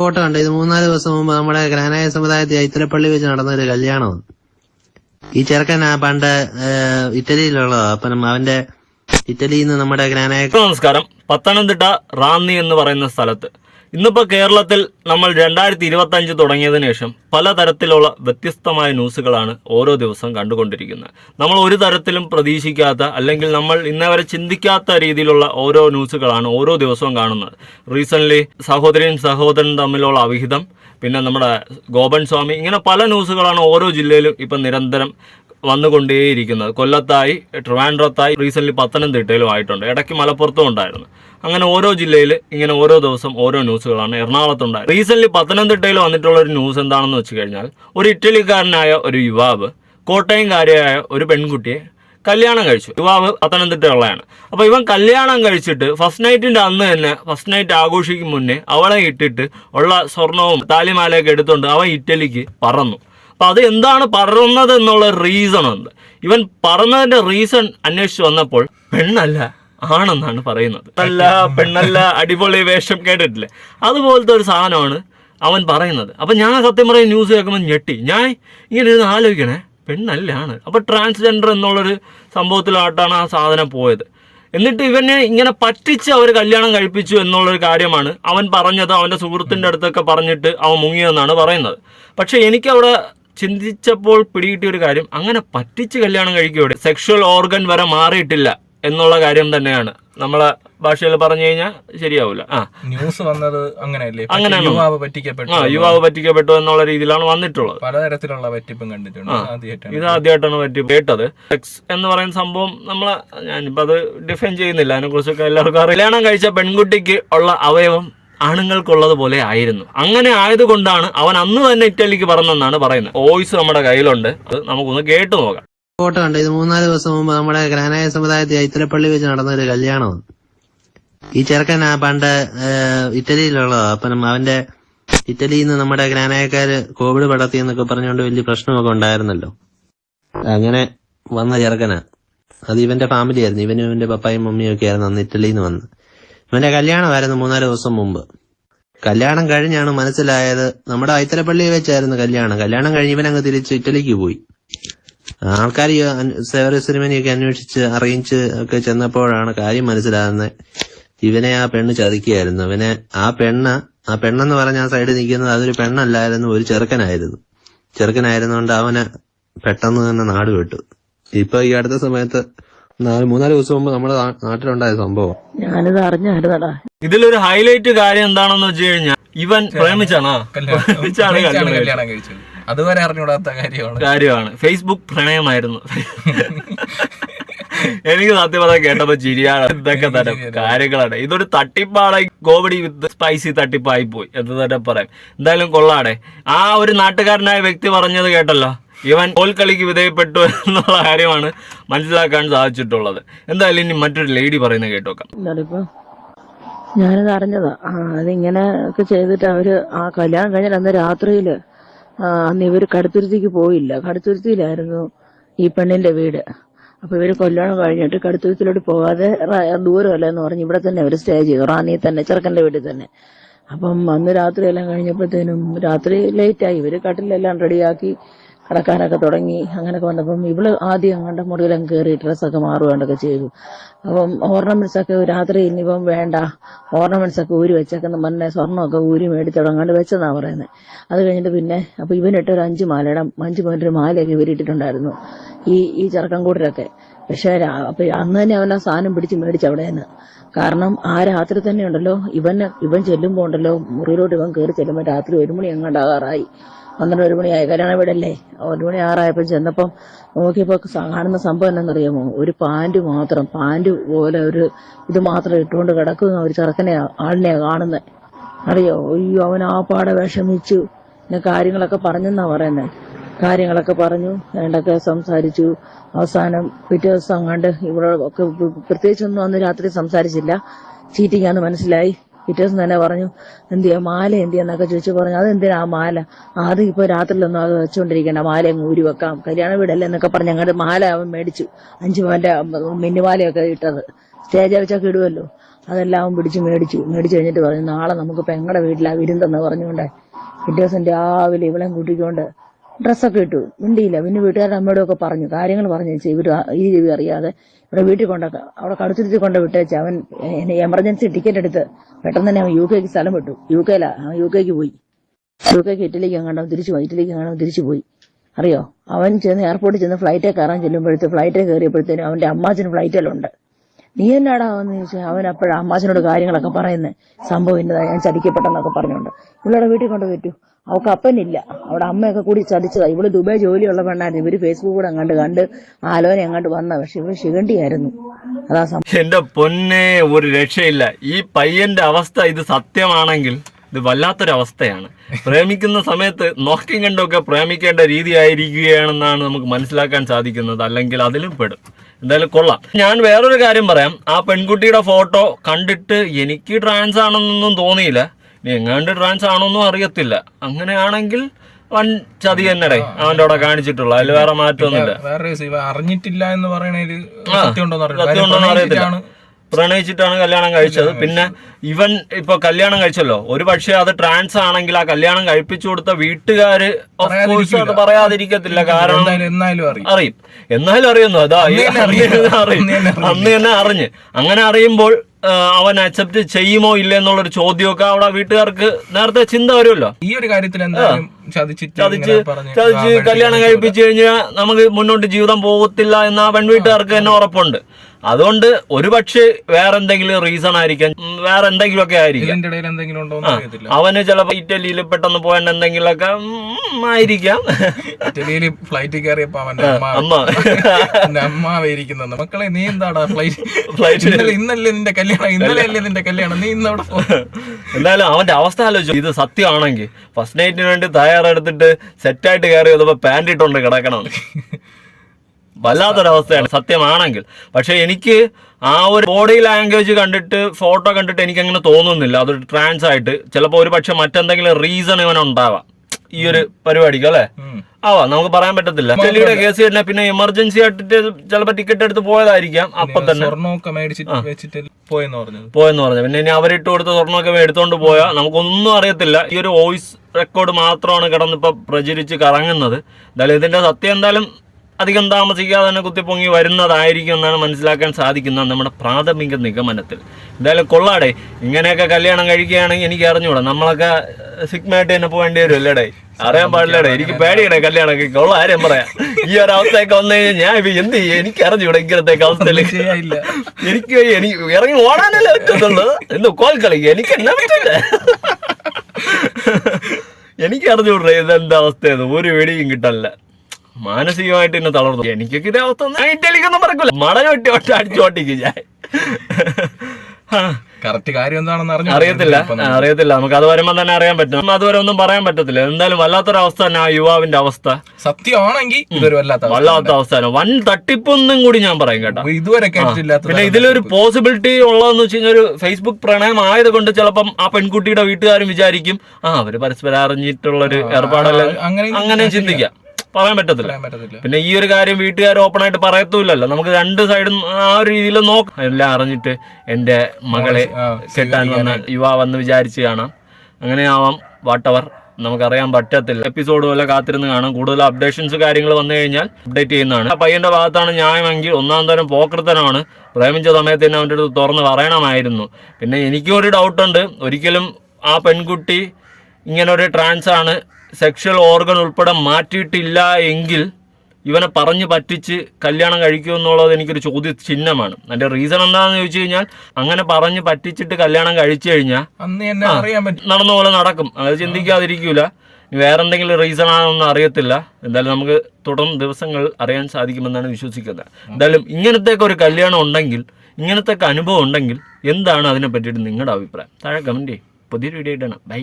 Photo കണ്ടു. ഇത് മൂന്നാൽ ദിവസം മുമ്പ് നമ്മുടെ ഗ്രാനായ സമുദായത്തിൽ ഐത്തലപ്പള്ളി വെച്ച് നടന്ന ഒരു കല്യാണമാണ് ഈ ചെറുക്കൻ പണ്ട് ഇറ്റലിയിലുള്ളതാ. അപ്പം അവന്റെ ഇറ്റലിയിൽ നിന്ന് നമ്മുടെ ഗ്രാനായ നമസ്കാരം. പത്തനംതിട്ട റാന്നി എന്ന് പറയുന്ന സ്ഥലത്ത്. ഇന്നിപ്പോൾ കേരളത്തിൽ നമ്മൾ രണ്ടായിരത്തി ഇരുപത്തി അഞ്ച് തുടങ്ങിയതിനു ശേഷം പലതരത്തിലുള്ള വ്യത്യസ്തമായ ന്യൂസുകളാണ് ഓരോ ദിവസവും കണ്ടുകൊണ്ടിരിക്കുന്നത്. നമ്മൾ ഒരു തരത്തിലും പ്രതീക്ഷിക്കാത്ത അല്ലെങ്കിൽ നമ്മൾ ഇന്നേവരെ ചിന്തിക്കാത്ത രീതിയിലുള്ള ഓരോ ന്യൂസുകളാണ് ഓരോ ദിവസവും കാണുന്നത്. റീസെന്റ്ലി സഹോദരിയും സഹോദരനും തമ്മിലുള്ള അവിഹിതം പിന്നെ നമ്മുടെ ഗോപൻ സ്വാമി ഇങ്ങനെ പല ന്യൂസുകളാണ് ഓരോ ജില്ലയിലും ഇപ്പം നിരന്തരം വന്നുകൊണ്ടേയിരിക്കുന്നത്. കൊല്ലത്തായി ട്രിവാൻഡ്രത്തായി റീസെന്റ് പത്തനംതിട്ടയിലും ആയിട്ടുണ്ട്. ഇടയ്ക്ക് മലപ്പുറത്തും ഉണ്ടായിരുന്നു. അങ്ങനെ ഓരോ ജില്ലയിൽ ഇങ്ങനെ ഓരോ ദിവസം ഓരോ ന്യൂസുകളാണ് എറണാകുളത്തുണ്ടായത് റീസെന്റ് പത്തനംതിട്ടയിൽ വന്നിട്ടുള്ള ഒരു ന്യൂസ് എന്താണെന്ന് വെച്ച് കഴിഞ്ഞാൽ ഒരു ഇറ്റലിക്കാരനായ ഒരു യുവാവ് കോട്ടയംകാരിയായ ഒരു പെൺകുട്ടിയെ കല്യാണം കഴിച്ചു. യുവാവ് പത്തനംതിട്ടയുള്ളതാണ് അപ്പോൾ ഇവൻ കല്യാണം കഴിച്ചിട്ട് ഫസ്റ്റ് നൈറ്റിന്റെ അന്ന് തന്നെ ഫസ്റ്റ് നൈറ്റ് ആഘോഷിക്കും മുന്നേ അവളെ ഇട്ടിട്ട് ഉള്ള സ്വർണവും താലിമാലയൊക്കെ എടുത്തുകൊണ്ട് അവൻ ഇറ്റലിക്ക് പറന്നു. അപ്പൊ അത് എന്താണ് പറന്നത് എന്നുള്ള റീസൺ ഉണ്ട്. ഇവൻ പറന്നതിന്റെ റീസൺ അന്വേഷിച്ച് വന്നപ്പോൾ പെണ്ണല്ല ആണെന്നാണ് പറയുന്നത്. അല്ല പെണ്ണല്ല അടിപൊളി വേഷം കേട്ടിട്ടില്ലേ? അതുപോലത്തെ ഒരു സാധനമാണ് അവൻ പറയുന്നത്. അപ്പൊ ഞാൻ സത്യം പറയും ന്യൂസ് കേൾക്കുമ്പോൾ ഞെട്ടി. ഞാൻ ഇങ്ങനെ ഇരുന്ന് ആലോചിക്കണേ പെണ്ണല്ലാണ്. അപ്പൊ ട്രാൻസ്ജെൻഡർ എന്നുള്ളൊരു സംഭവത്തിലോട്ടാണ് ആ സാധനം പോയത്. എന്നിട്ട് ഇവനെ ഇങ്ങനെ പറ്റിച്ച് അവർ കല്യാണം കഴിപ്പിച്ചു എന്നുള്ളൊരു കാര്യമാണ് അവൻ പറഞ്ഞത് അവന്റെ സുഹൃത്തിന്റെ അടുത്തൊക്കെ പറഞ്ഞിട്ട് അവൻ മുങ്ങിയെന്നാണ് പറയുന്നത്. പക്ഷെ എനിക്കവിടെ ചിന്തിച്ചപ്പോൾ പിടികിട്ടിയ ഒരു കാര്യം അങ്ങനെ പറ്റിച്ച് കല്യാണം കഴിക്കുകയോടെ സെക്ഷൽ ഓർഗൻ വരെ മാറിയിട്ടില്ല എന്നുള്ള കാര്യം തന്നെയാണ്. നമ്മളെ ഭാഷയിൽ പറഞ്ഞു കഴിഞ്ഞാൽ ശരിയാവില്ല ആ. ന്യൂസ് വന്നത് അങ്ങനെയല്ലേ? അങ്ങനെ അങ്ങനെയാണോ? യുവാവ് പറ്റിക്കപ്പെട്ടു ആ യുവാവ് പറ്റിക്കപ്പെട്ടു എന്നുള്ള രീതിയിലാണ് വന്നിട്ടുള്ളത്. പലതരത്തിലുള്ള പറ്റിപ്പും കണ്ടിട്ടുണ്ട്. ആദ്യമായിട്ടാണ്. ഇത് ആദ്യമായിട്ടാണ് പറ്റി കേട്ടത്. സെക്സ് എന്ന് പറയുന്ന സംഭവം നമ്മളെ ഞാനിപ്പോൾ അത് ഡിഫൈൻ ചെയ്യുന്നില്ല. അതിനെക്കുറിച്ചൊക്കെ എല്ലാവർക്കും അറിയാം. കല്യാണം കഴിച്ച പെൺകുട്ടിക്ക് ഉള്ള അവയവം ആണുങ്ങൾക്കുള്ളത് പോലെ ആയിരുന്നു. അങ്ങനെ ആയതുകൊണ്ടാണ് അവൻ അന്ന് തന്നെ ഇറ്റലിക്ക് പറഞ്ഞെന്നാണ് പറയുന്നത്. വോയിസ് നമ്മുടെ കയ്യിലുണ്ട്. അത് നമുക്കൊന്ന് കേട്ടു നോക്കാം. ഫോട്ടോ കണ്ടു? ഇത് മൂന്നാൽ ദിവസം മുമ്പ് നമ്മുടെ ഗ്രാനായ സമുദായത്തിൽ ഐത്തലപ്പള്ളി വെച്ച് നടന്ന ഒരു കല്യാണമാണ്. ഈ ചെറുക്കൻ ആ പണ്ട് ഇറ്റലിയിലുള്ളതാ. അപ്പം അവന്റെ ഇറ്റലിയിൽ നിന്ന് നമ്മുടെ ഗ്രാനായക്കാര് കോവിഡ് പടർത്തി എന്നൊക്കെ പറഞ്ഞുകൊണ്ട് വലിയ പ്രശ്നമൊക്കെ ഉണ്ടായിരുന്നല്ലോ. അങ്ങനെ വന്ന ചെറുക്കനാ. അത് ഇവന്റെ ഫാമിലി ആയിരുന്നു. ഇവനും ഇവന്റെ പപ്പായും മമ്മിയും ഒക്കെ ആയിരുന്നു അന്ന് ഇറ്റലിയിൽ നിന്ന് വന്ന് ഇവന്റെ കല്യാണമായിരുന്നു മൂന്നാൽ ദിവസം മുമ്പ്. കല്യാണം കഴിഞ്ഞാണ് മനസ്സിലായത് നമ്മുടെ ഐത്തലപ്പള്ളി വെച്ചായിരുന്നു കല്യാണം. കല്യാണം കഴിഞ്ഞ് ഇവൻ അങ്ങ് തിരിച്ച് ഇറ്റലിക്ക് പോയി. ആൾക്കാർ സേവര സിനിമനെയൊക്കെ അന്വേഷിച്ച് അറിയിച്ച് ഒക്കെ ചെന്നപ്പോഴാണ് കാര്യം മനസ്സിലാകുന്നത്. ഇവനെ ആ പെണ്ണ് ചതിക്കുകയായിരുന്നു. അവനെ ആ പെണ്ണ് ആ പെണ്ണെന്ന് പറഞ്ഞ ആ സൈഡിൽ നിൽക്കുന്നത് അതൊരു പെണ്ണല്ലായിരുന്നു ഒരു ചെറുക്കനായിരുന്നു. ചെറുക്കനായിരുന്നുകൊണ്ട് അവന് പെട്ടെന്ന് തന്നെ നാട് വിട്ടു. ഇപ്പൊ ഈ അടുത്ത സമയത്ത് നാല് മൂന്നാൽ ദിവസം മുമ്പ് നമ്മുടെ നാട്ടിലുണ്ടായ സംഭവം. ഞാനിത് അറിഞ്ഞായിരുന്നടാ. ഇതിലൊരു ഹൈലൈറ്റ് കാര്യം എന്താണെന്ന് വെച്ച് കഴിഞ്ഞാൽ ഇവൻ പ്രേമിച്ചാണോ? പ്രേമിച്ചാണ് പ്രേമിച്ചാണ് കല്യാണം കല്യാണം കഴിച്ചത്. അതുവരെ അറിഞ്ഞുകൂടാത്ത കാര്യമാണ്. കാര്യമാണ്. ഫേസ്ബുക്ക് പ്രണയമായിരുന്നു. എനിക്ക് സത്യം പറഞ്ഞാൽ കേട്ടപ്പോ ചിരിയാണ്. ഇതൊക്കെ തന്നെ കാര്യങ്ങളാണ്. ഇതൊരു തട്ടിപ്പാണ്. കോമഡി വിത്ത് സ്പൈസി തട്ടിപ്പായി പോയി. എന്ന് തന്നെ പറയാം. എന്തായാലും കൊള്ളാടെ ആ ഒരു നാട്ടുകാരനായ വ്യക്തി പറഞ്ഞത് കേട്ടല്ലോ. ഇവൻ കോൽക്കളിക്ക് വിധേയപ്പെട്ടു എന്നുള്ള കാര്യമാണ് മനസ്സിലാക്കാൻ സാധിച്ചിട്ടുള്ളത്. എന്തായാലും ഇനി മറ്റൊരു ലേഡി പറയുന്നത് കേട്ടോക്കാം. ഞാനത് അറിഞ്ഞതാ. അതിങ്ങനെ ഒക്കെ ചെയ്തിട്ട് അവർ ആ കല്യാണം കഴിഞ്ഞാൽ അന്ന് രാത്രിയിൽ ആ, അന്ന് ഇവർ കടുത്തുരുത്തിക്ക് പോയില്ല. കടുത്തുരുത്തിയിലായിരുന്നു ഈ പെണ്ണിന്റെ വീട്. അപ്പൊ ഇവർ കല്യാണം കഴിഞ്ഞിട്ട് കടുത്തുരുത്തിലോട്ട് പോകാതെ ദൂരമല്ല എന്ന് പറഞ്ഞ് ഇവിടെ തന്നെ ഒരു സ്റ്റേ ചെയ്തു റാന്നി തന്നെ ചെറുക്കന്റെ വീട്ടിൽ തന്നെ. അപ്പം അന്ന് രാത്രി എല്ലാം കഴിഞ്ഞപ്പോഴത്തേനും രാത്രി ലേറ്റായി ഇവർ കട്ടിലെല്ലാം റെഡിയാക്കി കിടക്കാനൊക്കെ തുടങ്ങി. അങ്ങനെയൊക്കെ വന്നപ്പം ഇവൾ ആദ്യം അങ്ങോട്ട് മുറിയിലും കയറി ഡ്രസ്സൊക്കെ മാറുകയൊക്കെ ചെയ്തു. അപ്പം ഓർണമെന്റ്സ് ഒക്കെ രാത്രി ഇനിയിപ്പം വേണ്ട. ഓർണമെന്റ്സ് ഒക്കെ ഊരി വെച്ചേക്കെന്ന് പറഞ്ഞ സ്വർണമൊക്കെ ഊരി മേടിച്ചടങ്ങാണ്ട് വെച്ചെന്നാണ് പറയുന്നത് അത് കഴിഞ്ഞിട്ട് പിന്നെ അപ്പൊ ഇവനിട്ട് ഒരു അഞ്ച് മാലയുടെ അഞ്ച് പോയിന്റ് ഒരു മാലയൊക്കെ ഇവരിട്ടിട്ടുണ്ടായിരുന്നു ഈ ഈ ചെറുക്കം കൂട്ടരൊക്കെ. പക്ഷെ അപ്പൊ അന്ന് തന്നെ അവൻ ആ സാധനം പിടിച്ച് മേടിച്ചു അവിടെ നിന്ന് കാരണം ആ രാത്രി തന്നെ ഉണ്ടല്ലോ. ഇവൻ ഇവൻ ചെല്ലുമ്പോൾ ഉണ്ടല്ലോ മുറിയിലോട്ട് ഇവൻ കയറി ചെല്ലുമ്പോൾ രാത്രി ഒരു മണി എങ്ങാണ്ടാകാറായി. പന്ത്രണ്ട് ഒരു മണിയായി കല്യാണ വീടല്ലേ ഒരു മണി ആറായപ്പോൾ ചെന്നപ്പം നോക്കിയപ്പോൾ കാണുന്ന സംഭവം എന്നറിയാമോ ഒരു പാന്റ് മാത്രം പാന്റ് പോലെ ഒരു ഇത് മാത്രം ഇട്ടുകൊണ്ട് കിടക്കുന്ന ഒരു ചെറുക്കനെ ആളിനെ കാണുന്നത് അറിയോ? അയ്യോ അവൻ ആ പാടെ വിഷമിച്ചു. പിന്നെ കാര്യങ്ങളൊക്കെ പറഞ്ഞെന്നാ പറയുന്നത് കാര്യങ്ങളൊക്കെ പറഞ്ഞു വേണ്ടൊക്കെ സംസാരിച്ചു. അവസാനം പിറ്റേ ദിവസം കണ്ട് ഇവിടെ ഒക്കെ പ്രത്യേകിച്ചൊന്നും അന്ന് രാത്രി സംസാരിച്ചില്ല. ചീറ്റിങ്ങാന്ന് മനസ്സിലായി. പിറ്റേ ദിവസം തന്നെ പറഞ്ഞു എന്ത് ചെയ്യാ മാല എന്ത് ചെയ്യാന്നൊക്കെ ചോദിച്ചു പറഞ്ഞു അതെന്തിനാ ആ മാല? ആദ്യം ഇപ്പൊ രാത്രിയിലൊന്നും അത് വെച്ചുകൊണ്ടിരിക്കണ്ട മാല ഊരി വെക്കാം കല്യാണ വീടല്ലേ എന്നൊക്കെ പറഞ്ഞ് ഞങ്ങളുടെ മാല അവൻ മേടിച്ചു അഞ്ചു മാല മിന്നുമാലയൊക്കെ ഇട്ടത്. സ്റ്റേജ് വെച്ചൊക്കെ ഇടുമല്ലോ അതെല്ലാം അവൻ പിടിച്ച് മേടിച്ചു മേടിച്ചു കഴിഞ്ഞിട്ട് പറഞ്ഞു നാളെ നമുക്ക് പെങ്ങളുടെ വീട്ടിലാ വിരുന്നെന്ന് പറഞ്ഞുകൊണ്ട് പിറ്റേ ദിവസം രാവിലെ ഇവളെയും കൂട്ടിക്കൊണ്ട് ഡ്രസ്സൊക്കെ ഇട്ടു. മിണ്ടിയില്ല. പിന്നെ വീട്ടുകാരുടെ അമ്മയോടൊക്കെ പറഞ്ഞു. കാര്യങ്ങൾ പറഞ്ഞു. വെച്ചാൽ ഇവർ ഈ രീതി അറിയാതെ ഇവിടെ വീട്ടിൽ കൊണ്ട അവിടെ കടുത്തിരുത്തി കൊണ്ട് വിട്ടേച്ച്. അവൻ എമർജൻസി ടിക്കറ്റ് എടുത്ത് പെട്ടെന്ന് തന്നെ അവൻ യു കെക്ക് സ്ഥലം വിട്ടു. യു കെയിലാ. അവൻ യു കെക്ക് പോയി. യു കെക്ക് ഇറ്റലിക്ക് എങ്ങാണ്ടോ തിരിച്ചു പോയി. ഇറ്റലിക്ക് എങ്ങാണ്ടോ തിരിച്ചു പോയി. അറിയോ? അവൻ ചെന്ന് എയർപോർട്ടിൽ ചെന്ന് ഫ്ലൈറ്റിൽ കയറാൻ ചെല്ലുമ്പോഴത്തെ ഫ്ലൈറ്റിൽ കയറിയപ്പോഴത്തേനും അവന്റെ അമ്മാച്ചന് ഫ്ലൈറ്റിലുണ്ട് നീ എന്നാടാ എന്ന് ചോദിച്ചാൽ അവൻ അപ്പോഴാണ് അമ്മാച്ചനോട് കാര്യങ്ങളൊക്കെ പറയുന്നത് സംഭവം ഇന്നതാ. ഞാൻ ചതിക്കപ്പെട്ടെന്നൊക്കെ പറഞ്ഞുകൊണ്ട്. ഇവളുടെ വീട്ടിൽ കൊണ്ട് പറ്റൂ അവൾക്ക് അപ്പനില്ല. അവിടെ അമ്മയൊക്കെ കൂടി ചതിച്ചതാണ് ഇവൾ ദുബായ് ജോലിയുള്ള പെണ്ണായിരുന്നു. ഇവർ ഫേസ്ബുക്ക് കൂടെ അങ്ങാണ്ട് കണ്ട് ആലോചന അങ്ങോട്ട് വന്ന. പക്ഷെ ഇവൾ ശിഖണ്ഡിയായിരുന്നു. അതാ എന്റെ പൊന്നെ ഒരു രക്ഷയില്ല. ഈ പയ്യന്റെ അവസ്ഥ ഇത് സത്യമാണെങ്കിൽ ഇത് വല്ലാത്തൊരു അവസ്ഥയാണ് പ്രേമിക്കുന്ന സമയത്ത് നോക്കി കണ്ടൊക്കെ പ്രേമിക്കേണ്ട രീതി ആയിരിക്കുകയാണെന്നാണ് നമുക്ക് മനസ്സിലാക്കാൻ സാധിക്കുന്നത്. അല്ലെങ്കിൽ അതിലും പെടും. എന്തായാലും കൊള്ളാം. ഞാൻ വേറൊരു കാര്യം പറയാം. ആ പെൺകുട്ടിയുടെ ഫോട്ടോ കണ്ടിട്ട് എനിക്ക് ട്രാൻസ് ആണെന്നൊന്നും തോന്നിയില്ല. ഇനി എങ്ങാണ്ട് ട്രാൻസ് ആണോന്നും അറിയത്തില്ല. അങ്ങനെയാണെങ്കിൽ വൺ ചതി തന്നെ അവന്റെ അവിടെ കാണിച്ചിട്ടുള്ള. അതിൽ വേറെ മാറ്റമൊന്നുമില്ല. വേറെ അറിഞ്ഞിട്ടില്ല എന്ന് പറയണേൽ അറിയത്തില്ല. പ്രണയിച്ചിട്ടാണ് കല്യാണം കഴിച്ചത്. പിന്നെ ഇവൻ ഇപ്പൊ കല്യാണം കഴിച്ചല്ലോ. ഒരു പക്ഷേ അത് ട്രാൻസ് ആണെങ്കിൽ ആ കല്യാണം കഴിപ്പിച്ചു കൊടുത്ത വീട്ടുകാര് അത് പറയാതിരിക്കത്തില്ല. കാരണം അറിയും. എന്നാലും അറിയുന്നു. അതാ ഈ അന്ന് തന്നെ അറിയും. അന്ന് തന്നെ അറിഞ്ഞ്. അങ്ങനെ അറിയുമ്പോൾ അവൻ അക്സെപ്റ്റ് ചെയ്യുമോ ഇല്ല എന്നുള്ളൊരു ചോദ്യമൊക്കെ അവിടെ വീട്ടുകാർക്ക് നേരത്തെ ചിന്ത വരുമല്ലോ. ഈ ഒരു കാര്യത്തിൽ എന്തായാലും ചതിച്ച് ചതിച്ച് കല്യാണം കഴിപ്പിച്ചു കഴിഞ്ഞാൽ നമുക്ക് മുന്നോട്ട് ജീവിതം പോകത്തില്ല എന്ന പെൺവീട്ടുകാർക്ക് തന്നെ ഉറപ്പുണ്ട്. അതുകൊണ്ട് ഒരുപക്ഷെ വേറെ എന്തെങ്കിലും റീസൺ ആയിരിക്കാം. വേറെ ആയിരിക്കാം എന്തെങ്കിലും ഒക്കെ അറിയത്തില്ല. അവന് ചിലപ്പോ ഇറ്റലിയിൽ പെട്ടെന്ന് പോയാൽ എന്തെങ്കിലും ഒക്കെ ആയിരിക്കാം. ഇറ്റലിയിൽ ഫ്ലൈറ്റ് കയറിയപ്പോ അവന്റെ അമ്മ അമ്മ. എന്റെ അമ്മാവ ഇരിക്കുന്നത്. മക്കളെ നീ എന്താടാ ഫ്ലൈറ്റ് ഫ്ലൈറ്റ് ഇന്നലെ ഇന്നല്ലേ നിന്റെ കല്യാണം ഇന്നലെ അല്ലേ നിന്റെ കല്യാണം? നീ ഇന്ന് അവിടെ എന്തായാലും അവന്റെ അവസ്ഥ ആലോചിച്ചു ഇത് സത്യമാണെങ്കിൽ ഫസ്റ്റ് നൈറ്റിന് വേണ്ടി തയ്യാറെടുത്തിട്ട് സെറ്റായിട്ട് കയറി വന്നപ്പോ പാന്റ് ഇട്ടുകൊണ്ട് കിടക്കണം. വല്ലാത്തൊരവസ്ഥയാണ്. സത്യമാണെങ്കിൽ. പക്ഷെ എനിക്ക് ആ ഒരു ബോഡി ലാംഗ്വേജ് കണ്ടിട്ട് ഫോട്ടോ കണ്ടിട്ട് എനിക്ക് അങ്ങനെ തോന്നുന്നില്ല. അതൊരു ട്രാൻസ് ആയിട്ട്. ചിലപ്പോൾ ഒരു പക്ഷെ മറ്റെന്തെങ്കിലും റീസൺ ഇവനുണ്ടാവാം ഈ ഒരു പരിപാടിക്ക് അല്ലേ. ആവാ. നമുക്ക് പറയാൻ പറ്റത്തില്ല. ചെല്ലിയുടെ കേസ് തന്നെ പിന്നെ എമർജൻസി ആയിട്ട് ചിലപ്പോൾ ടിക്കറ്റ് എടുത്ത് പോയതായിരിക്കാം. അപ്പൊ തന്നെ. പോയെന്ന് പറഞ്ഞത് പോയെന്ന് പറഞ്ഞു. പിന്നെ ഇനി അവരിട്ട് കൊടുത്ത സ്വർണമൊക്കെ എടുത്തോണ്ട് പോയാൽ നമുക്കൊന്നും അറിയത്തില്ല. ഈ ഒരു വോയിസ് റെക്കോർഡ് മാത്രമാണ് കിടന്നിപ്പോ പ്രചരിച്ച് കറങ്ങുന്നത്. എന്തായാലും ഇതിന്റെ സത്യം എന്തായാലും അധികം താമസിക്കാതെ തന്നെ കുത്തിപ്പൊങ്ങി വരുന്നതായിരിക്കും എന്നാണ് മനസ്സിലാക്കാൻ സാധിക്കുന്നത് നമ്മുടെ പ്രാഥമിക നിഗമനത്തിൽ. എന്തായാലും കൊള്ളാടെ ഇങ്ങനെയൊക്കെ കല്യാണം കഴിക്കുകയാണെങ്കിൽ എനിക്ക് അറിഞ്ഞൂടാ. നമ്മളൊക്കെ സിഗ്മായിട്ട് തന്നെ പോകേണ്ടി വരും അല്ലേടേ അറിയാൻ പാടില്ലടേ എനിക്ക് പേടിയടേ കല്യാണമൊക്കെ. കൊള്ളാം ആരും പറയാം. ഈ ഒരു അവസ്ഥയൊക്കെ വന്നു കഴിഞ്ഞാൽ ഞാൻ ഇപ്പൊ എന്ത് ചെയ്യും? എനിക്ക് അറിഞ്ഞൂടാ ഇങ്ങനത്തെ അവസ്ഥയിൽ എനിക്ക്. എനിക്ക് ഇറങ്ങി ഓടാനല്ലേ പറ്റത്തുള്ളൂ. എന്ത് കോൽ കളിക്കുക എനിക്ക് എന്നാ പറ്റില്ല എനിക്ക് അറിഞ്ഞൂടേ ഇതെന്താ അവസ്ഥയെന്ന്. ഒരു വെടിയും കിട്ടല്ല മാനസികമായിട്ട് എന്നെ തളർന്നു. എനിക്കൊക്കെ ഇതേ അവസ്ഥ ഇറ്റലിക്കൊന്നും പറക്കൂല മടന വെട്ടി ഒറ്റ അടിച്ചോട്ടിക്കും ഞാൻ. കറക്റ്റ് കാര്യം എന്താണെന്ന് അറിഞ്ഞു അറിയത്തില്ല. അറിയത്തില്ല. നമുക്ക് അത് വരുമ്പോൾ തന്നെ അറിയാൻ പറ്റും. അതുവരെ ഒന്നും പറയാൻ പറ്റത്തില്ല. എന്തായാലും വല്ലാത്തൊരവസ്ഥ തന്നെ ആ യുവാവിന്റെ അവസ്ഥ. സത്യമാണെങ്കിൽ ഇതൊരു വല്ലാത്ത അവസ്ഥ. വല്ലാത്ത അവസ്ഥ വൻ തട്ടിപ്പൊന്നും കൂടി ഞാൻ പറയും കേട്ടോ. ഇതുവരെ പിന്നെ ഇതിലൊരു പോസിബിലിറ്റി ഉള്ളതെന്ന് വെച്ച് കഴിഞ്ഞാൽ ഒരു ഫേസ്ബുക്ക് പ്രണയം ആയത് കൊണ്ട് ചിലപ്പം ആ പെൺകുട്ടിയുടെ വീട്ടുകാരും വിചാരിക്കും ആ അവർ പരസ്പരം അറിഞ്ഞിട്ടുള്ളൊരു ഏർപ്പാടല്ല? അങ്ങനെ അങ്ങനെ ചിന്തിക്കാം. പറയാൻ പറ്റത്തില്ല. പിന്നെ ഈ ഒരു കാര്യം വീട്ടുകാർ ഓപ്പൺ ആയിട്ട് പറയത്തുമില്ലല്ലോ. നമുക്ക് രണ്ട് സൈഡും ആ ഒരു രീതിയിൽ നോക്കാം. എല്ലാം അറിഞ്ഞിട്ട് എന്റെ മകളെ കെട്ടാൻ വന്ന യുവാവെന്ന് വിചാരിച്ച് കാണാം. അങ്ങനെ ആവാം വാട്ടവർ. നമുക്കറിയാൻ പറ്റത്തില്ല. എപ്പിസോഡ് പോലെ കാത്തിരുന്ന് കാണാം. കൂടുതൽ അപ്ഡേഷൻസ് കാര്യങ്ങൾ വന്നു കഴിഞ്ഞാൽ അപ്ഡേറ്റ് ചെയ്യുന്നതാണ്. ആ പയ്യന്റെ ഭാഗത്താണ് ന്യായമെങ്കിൽ ഒന്നാം തരം പോക്കൃത്തനാണ് പ്രേമിച്ച സമയത്ത് തന്നെ അവന്റെ അടുത്ത് തുറന്ന് പറയണമായിരുന്നു. പിന്നെ എനിക്കും ഒരു ഡൗട്ടുണ്ട് ഒരിക്കലും ആ പെൺകുട്ടി ഇങ്ങനൊരു ഒരു ട്രാൻസ് ആണ് സെക്ഷൽ ഓർഗൻ ഉൾപ്പെടെ മാറ്റിയിട്ടില്ല എങ്കിൽ ഇവനെ പറഞ്ഞ് പറ്റിച്ച് കല്യാണം കഴിക്കും എന്നുള്ളത് എനിക്കൊരു ചോദ്യ ചിഹ്നമാണ്. അതിന്റെ റീസൺ എന്താണെന്ന് ചോദിച്ചു കഴിഞ്ഞാൽ അങ്ങനെ പറഞ്ഞ് പറ്റിച്ചിട്ട് കല്യാണം കഴിച്ചു കഴിഞ്ഞാൽ നടന്ന പോലെ നടക്കും. അത് ചിന്തിക്കാതിരിക്കൂല. വേറെ എന്തെങ്കിലും റീസൺ ആണെന്ന് അറിയത്തില്ല. എന്തായാലും നമുക്ക് തുടർന്ന് ദിവസങ്ങൾ അറിയാൻ സാധിക്കുമെന്നാണ് വിശ്വസിക്കുന്നത്. എന്തായാലും ഇങ്ങനത്തെയൊക്കെ ഒരു കല്യാണം ഉണ്ടെങ്കിൽ ഇങ്ങനത്തെ അനുഭവം ഉണ്ടെങ്കിൽ എന്താണ് അതിനെ പറ്റിയിട്ട് നിങ്ങളുടെ അഭിപ്രായം? താഴെ കമന്റ് ചെയ്യും. പുതിയൊരു വീഡിയോ ഇടണം ബൈ